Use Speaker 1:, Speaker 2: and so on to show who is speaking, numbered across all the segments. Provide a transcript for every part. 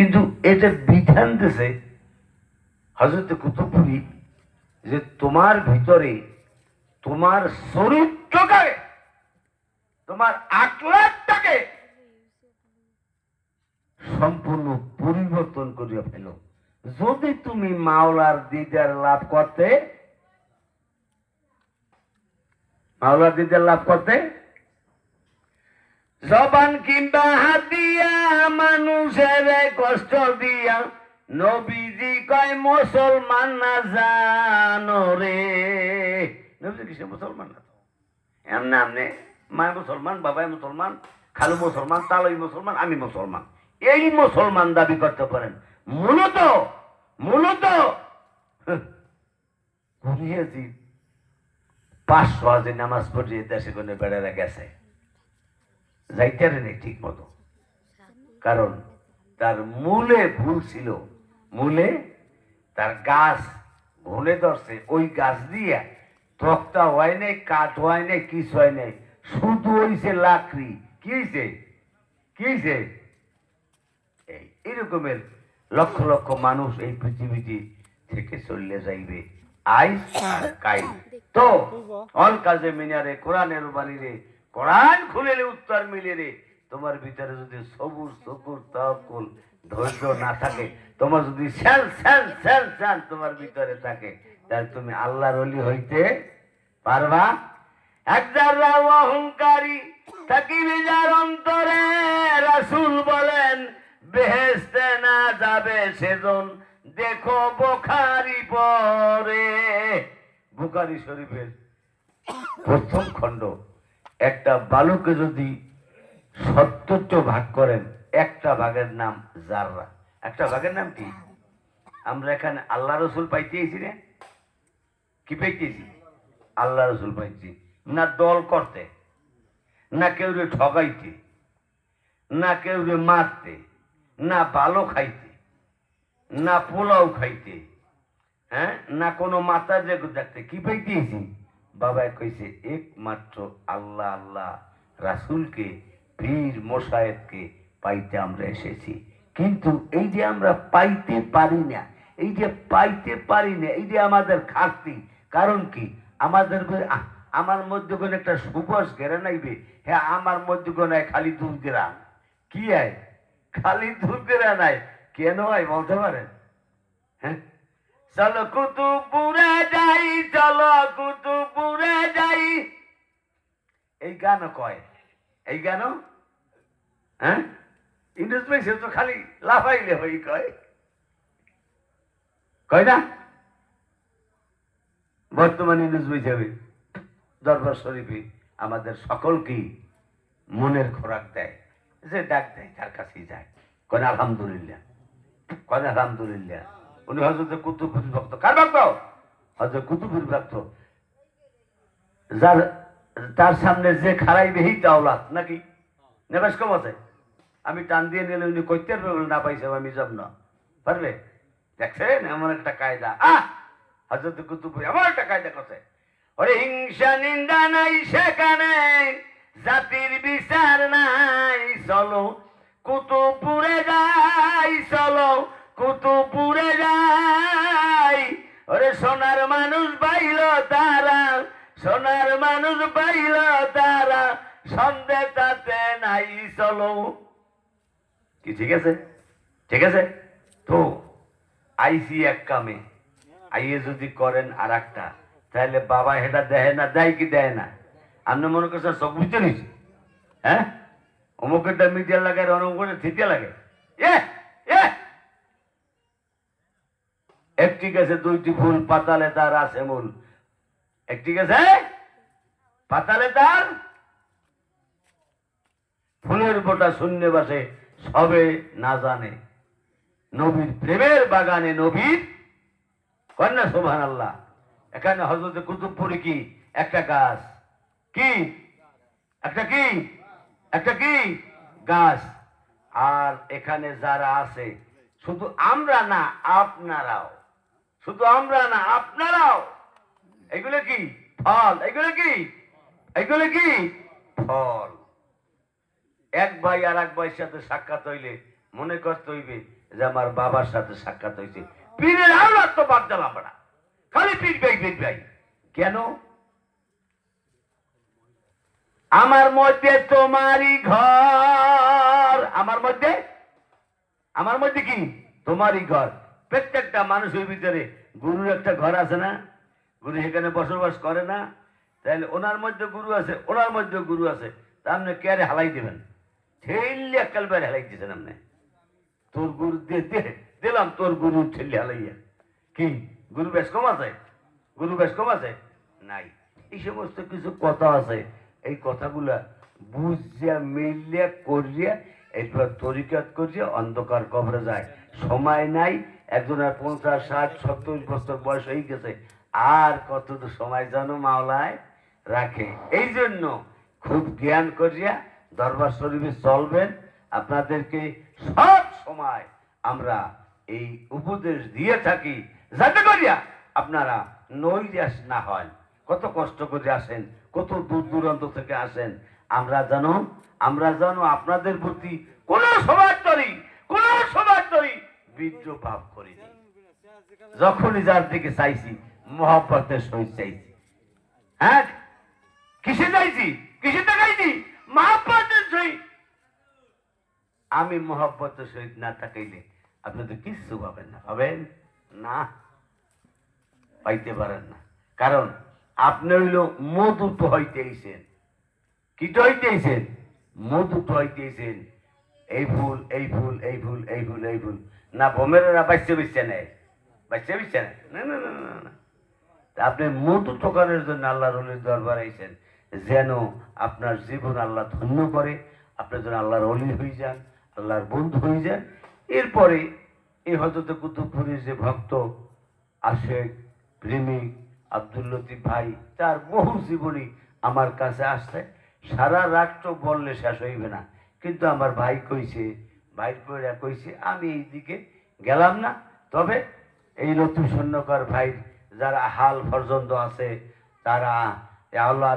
Speaker 1: কিন্তু এটা বিধান দিছে হজরত কুতুবপুরি যে তোমার ভিতরে তোমার চরিত্রকে, তোমার আকলাকটাকে সম্পূর্ণ পরিবর্তন করিয়া ফেল। যদি তুমি মাওলার দিদার লাভ করতে, মাওলার দিদার লাভ করতে জবান কিংবা হাত দিয়া মানুষের কষ্ট দিয়া। নবীজি কয়, মুসলমান না জানো রে। নবীজি কিসে মুসলমান না এমনি এমনি মায় মুসলমান, বাবাই মুসলমান, খালু মুসলমান, তালই মুসলমান, আমি মুসলমান। এই মুসলমান দাবি করতে পারেন। মূলত মূলত ঘুরিয়েছি পাঁচশো হাজার নামাজ পড়িয়ে দেশে কোনো বেড়ারা গেছে। যাইতে নেই ঠিক মতো। কারণ তার মূলে ভুল ছিল। মূলে তার গাছ ঘুনে ধরছে। ওই গাছ দিয়ে তক্তা হয় নাই, কাঠ হয় নাই, কিছু হয় নাই। শুধু হইছে লাকড়ি। কি হয়েছে কি হয়েছে এই এরকমের লক্ষ লক্ষ মানুষ এই পৃথিবীতে থেকে চললে যাইবে। আইস আর কাই তো অল কাজে মিনারে, কোরআনের বাণী রে কোরআন খুলে উত্তর মিলে রে। তোমার ভিতরে যদি সবুজ সবুজ তহকুল ধৈর্য না থাকে, তোমার যদি স্যাল স্যাল স্যাল স্যাল তোমার ভিতরে থাকে, তাহলে তুমি আল্লাহর অলি হইতে পারবা। এক অহংকারী থাকিবে যার অন্তরে, রাসূল বলেন বেহেস্তে না যাবে সেজন, দেখো বোখারি পরে। বুখারি শরীফের প্রথম খণ্ড। একটা বালুকে যদি সত্তরটা ভাগ করেন, একটা ভাগের নাম জাররা। একটা ভাগের নাম কি? আমরা এখানে আল্লাহ রসুল পাইতেছি রে কি পাইতেছি আল্লাহ রসুল পাইছি না দল করতে, না কেউ রে ঠগাইতে, না কেউ রে মারতে, না ভালো খাইতে, না পোলাও খাইতে হ্যাঁ? না কোনো মাথা দেখতে কি পাইতেছি বাবা কইছে একমাত্র আল্লাহ আল্লাহ রাসুলকে, পীর মোশায়েদকে পাইতে আমরা এসেছি। কিন্তু এই যে আমরা পাইতে পারি না, এই যে পাইতে পারি না, এই যে আমাদের ঘাটতি, কারণ কি? আমাদের আমার মধ্যে কোনো একটা সুবাস ঘেরে নাইবে। হ্যাঁ আমার মধ্যে কোনো খালি দুধ গ্রাম কি আয়? খালি দুধ গ্রা নাই। কেন হয় বলতে পারেন? হ্যাঁ? চলো কুতুবপুরে যাই, চলো কুতুবপুরে যাই। এই গানও কয়। এই গানও? হ্যাঁ? ভাই সে তো খালি লাফাইলে হই কয়। কয় না? বর্তমানে ভাই যাবে দরবার শরীফে আমাদের সকলকেই মনের খোরাক দেয়। যে ডাক দেয়, তার কাছেই যায়। কয় আলহামদুলিল্লাহ। কয় আলহামদুলিল্লাহ। উনি হজরত কুতুবুর ভক্ত কার ভক্ত হজরত কুতুবুর ভক্ত যার, তার সামনে যে খারাইবে হি দাওলাত নাকি? নেবাস কম আছে? আমি টান দিয়ে নিলে উনি কইতে পারবে না পাইছে, আমি যাব না। পারবে দেখছেন, এমন একটা কায়দা। আহ! হজরত কুতুবুর এমন একটা কায়দা করছে। ওরে হিংসা নিন্দা নাই সেখানে, জাতির বিচার নাই, চলো কুতুবপুরে যাই, চলো কুতুবপুরে যাই ওরে সোনার মানুষ পাইল তারা সোনার মানুষ পাইল তারা সন্দেহ তাতে নাই, চলো। কি, ঠিক আছে? ঠিক আছে? তো, আইসি এক কামে। আইয়ে যদি করেন আর একটা তাহলে বাবা হেটা দেয় না, দেয় কি দেয় না? আপনি মনে করছেন চোখ বুঝতে নিছি হ্যাঁ? অমুকেরটা মিডিয়া লাগে, আর অমুকের থিতে লাগে। এ একটি গাছে দুইটি ফুল পাতালে তার আছে মূল। একটি গাছে পাতালে তার ফুলের বোটা শূন্য বাসে, সবে না জানে। নবীর প্রেমের বাগানে নবীর কন্যা সোভান আল্লাহ এখানে হজরত কুতুবপুরে কি? একটা গাছ। কি? একটা কি? একটা কি? গাছ। আর এখানে যারা আছে, শুধু আমরা না, আপনারাও। শুধু আমরা না, আপনারাও। এগুলো কি? ফল। এগুলো কি? এগুলো কি? ফল। এক ভাই আর এক ভাইয়ের সাথে সাক্ষাৎ হইলে মনে করতে হইবে যে আমার বাবার সাথে সাক্ষাৎ হয়েছে পীরের আওলাদ তো বাদ দিলাম না খালি পীর ভাই পীর ভাই। কেন? আমার মধ্যে তোমারই ঘর। আমার মধ্যে? আমার মধ্যে কি? তোমারই ঘর। প্রত্যেকটা মানুষের ভিতরে গুরুর একটা ঘর আছে না? গুরু সেখানে বসবাস করে না? তাহলে ওনার মধ্যে গুরু আছে, ওনার মধ্যে গুরু আছে তা আপনি কেয়ারে হালাই দেবেন? ঠেললে একালবার হালাই দিয়েছেন আপনি। তোর গুরু দিলাম তোর গুরু ঠেললে হালাইয়া। কি? গুরু বেশ কম আছে? গুরু বেশ কম আছে? নাই। এই সমস্ত কিছু কথা আছে। এই কথাগুলা বুঝিয়া, মিলিয়া, করিয়া এরপর তরিকাত করিয়া অন্ধকার কবরে যায়। সময় নাই, একজনের পঞ্চাশ, ষাট, সত্তর বছর বয়স হয়ে গেছে। আর কত সময় যেন মাওলায়? রাখে। এই জন্য খুব জ্ঞান করিয়া দরবার শরীফে চলবেন। আপনাদেরকে সব সময় আমরা এই উপদেশ দিয়ে থাকি, যাতে করিয়া আপনারা নৈরাশ না হয় কত কষ্ট করে আসেন, কত দূর দূরান্ত থেকে আসেন। আমরা যেন আমরা যেন আপনাদের প্রতি কোন সমাজ তরি, কোন সমাজ তরি ভাব করিনি যখনই যার দিকে চাইছি, মহাব্বতের সহিত চাইছি। হ্যাঁ? কিসে চাইছি কিসে তাকাইছি মহাব্বতের সহিত। আমি মহাব্বতের সহিত না তাকাইলে আপনি তো কিচ্ছু পাবেন না। পাবেন না। পাইতে পারেন না। কারণ আপনি হইল মধু তো হইতেইছেন কি তো হইতেইছেন মধু তো হইতেইছেন এই ফুল এই ফুল এই ফুল এই ফুল এই ফুল না বোমেরা বাচ্চা বিচ্ছে নেয়। বাচ্চা বিচ্ছে নেয়? না না না না আপনি মধু ঠোকানোর জন্য আল্লাহ রলির দরবার আইছেন। যেন আপনার জীবন আল্লাহ ধন্য করে আপনার যেন আল্লাহর অলি হয়ে যান, আল্লাহর বন্ধু হয়ে যান। এরপরে এই হজরত কুতুবপুরের যে ভক্ত আশেক প্রেমিক আব্দুল লতিফ ভাই, তার বহু জীবনী আমার কাছে আসছে। সারা রাত্র বললে শেষ হইবে না। কিন্তু আমার ভাই কইছে, ভাই কইরা কইছে, আমি এই দিকে গেলাম না। তবে এই লতিফ সৈন্যকর ভাই যারা হাল পর্যন্ত আছে, তারা আল্লাহ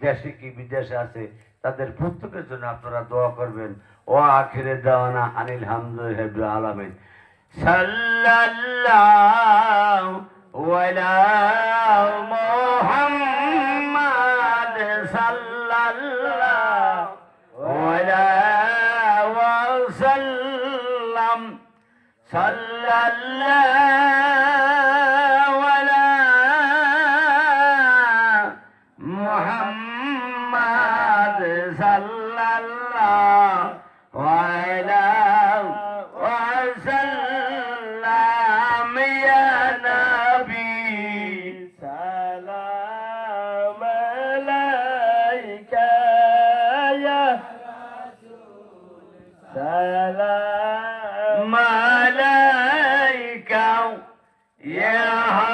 Speaker 1: দেশে কি বিদেশে আছে, তাদের প্রত্যেকের জন্য আপনারা দোয়া করবেন। ও আখিরে দেওয়ানা আনিল হামদুল আলমিন। সাল্লাল্লাহু আলা يا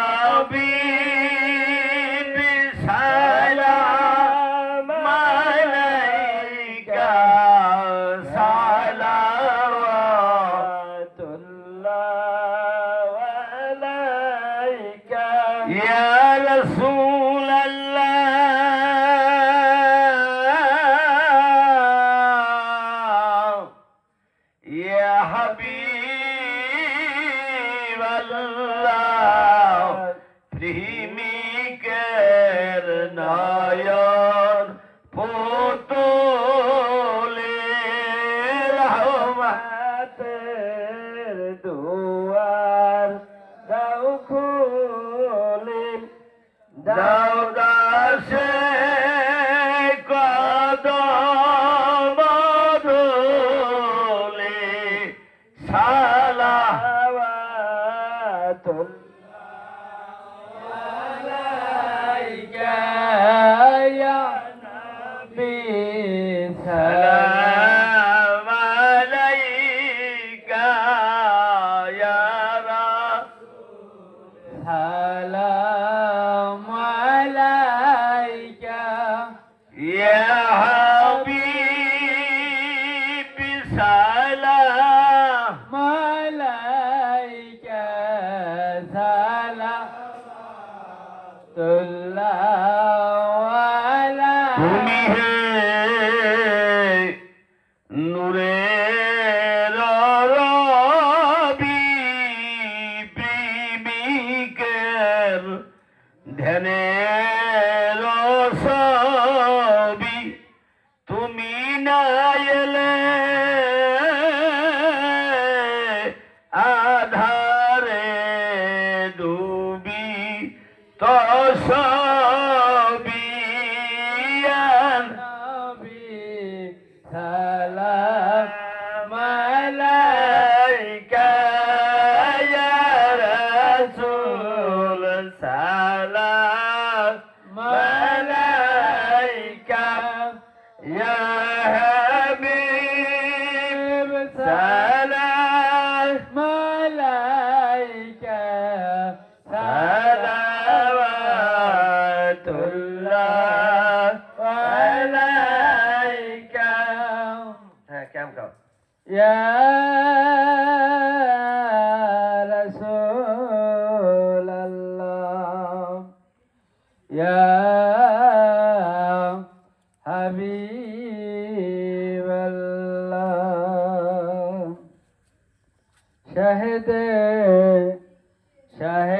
Speaker 2: uh,
Speaker 3: अच्छा है।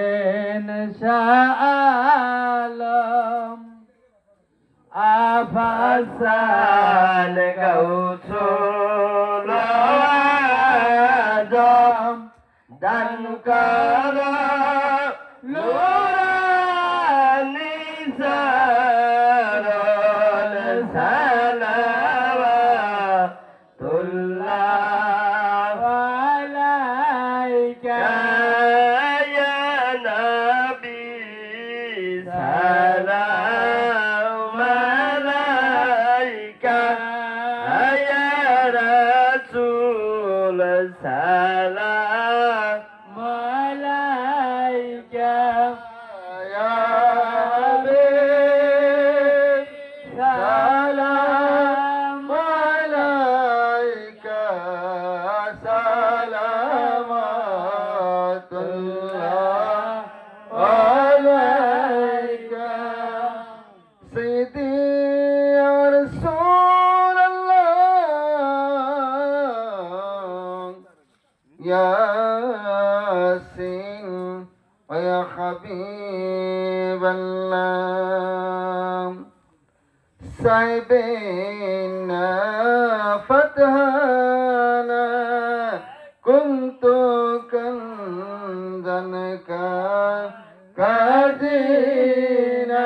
Speaker 3: কাদিনা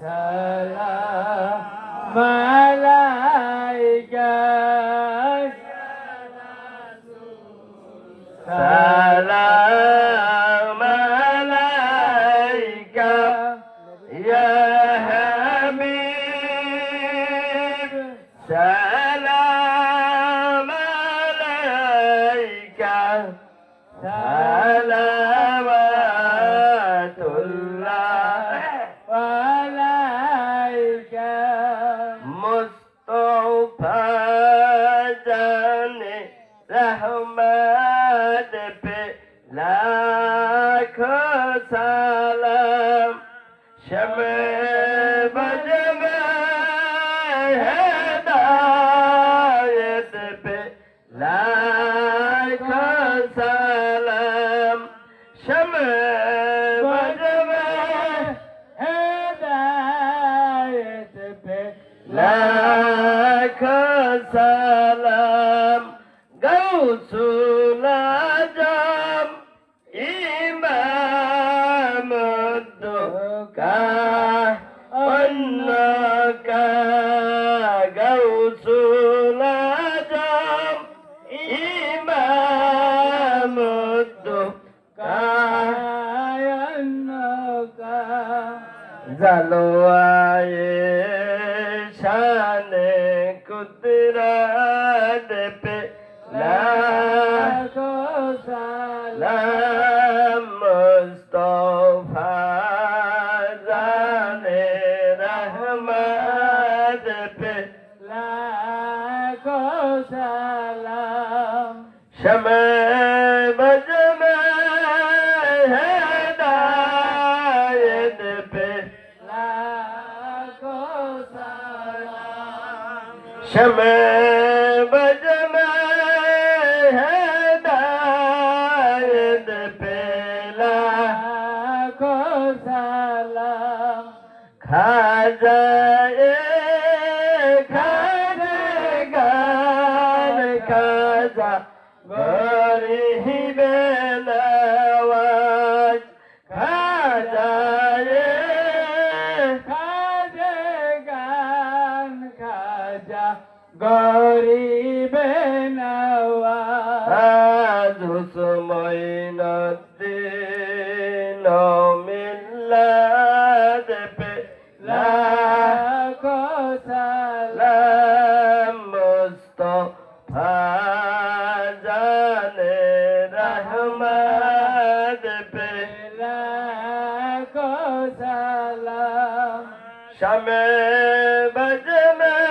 Speaker 3: Yeah. शान कुदरत Isaiah. Bedeme bedeme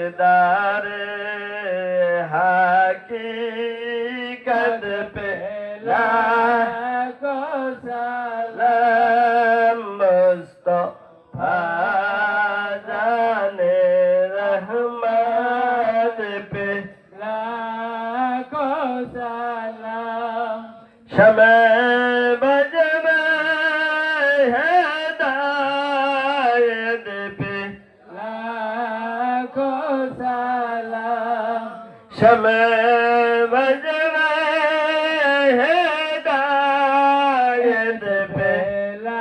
Speaker 3: مقدار حقیقت پہ لا बज र हेला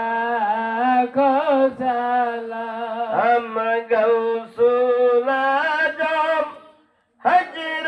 Speaker 3: कौ साल। गौ सुलाज हजर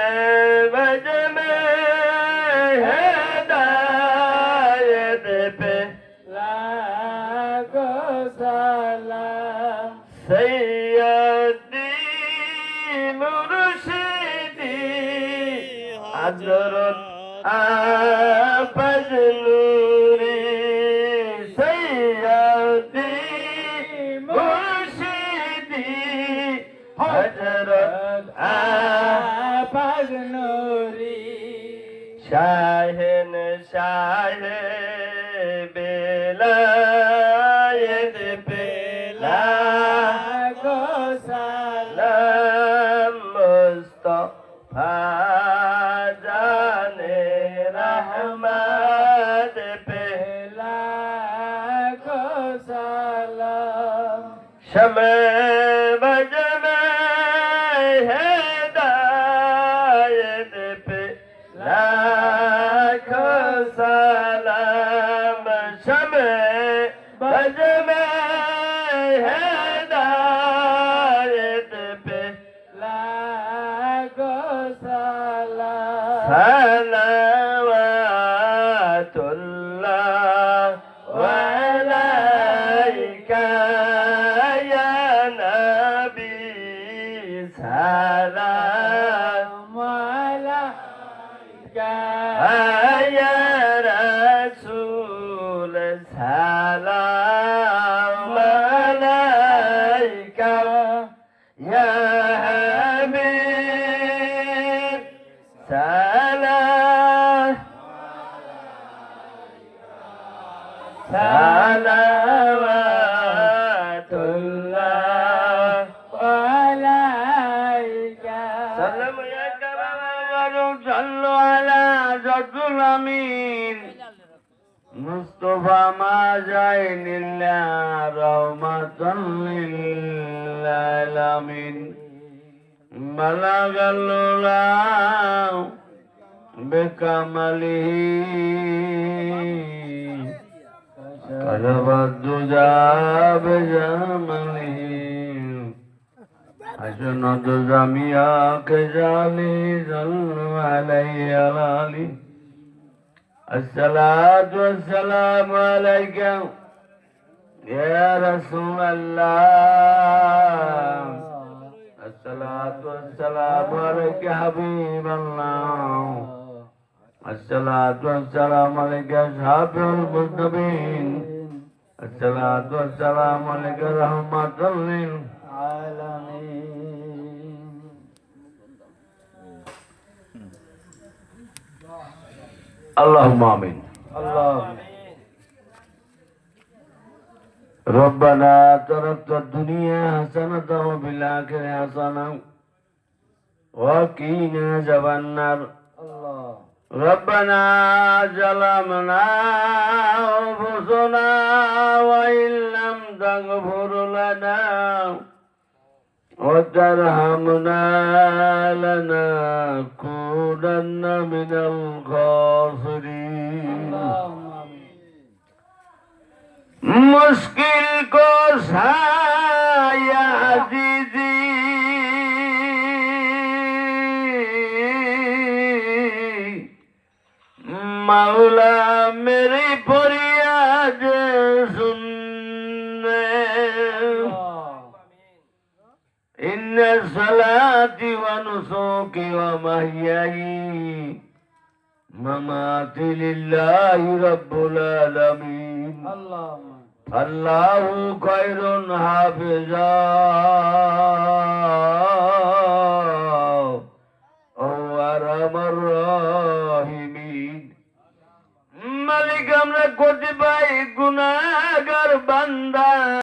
Speaker 1: مصطفى ما جاين الله رحمة للعالمين بلغ الله بكمله كذب الدجى بجمله حسنت جميع كجالي صلوا عليه الالي الصلاة والسلام عليك يا رسول الله الصلاة والسلام عليك حبيب الله الصلاة والسلام عليك أصحاب المذنبين الصلاة والسلام عليك رحمة للعالمين اللهم آمين اللهم ربنا تركت الدنيا حسنة وفي الآخرة حسنة وقنا عذاب النار ربنا ظلمنا أنفسنا وإن لم تغفر لنا وترحمنا لنكونن من الخاسرين مشكل ومحياي مماتي لله رب العالمين الله خير حافظا وارحم الراحمين মালিক আমরা করতে পাই গুণাগার বান্দা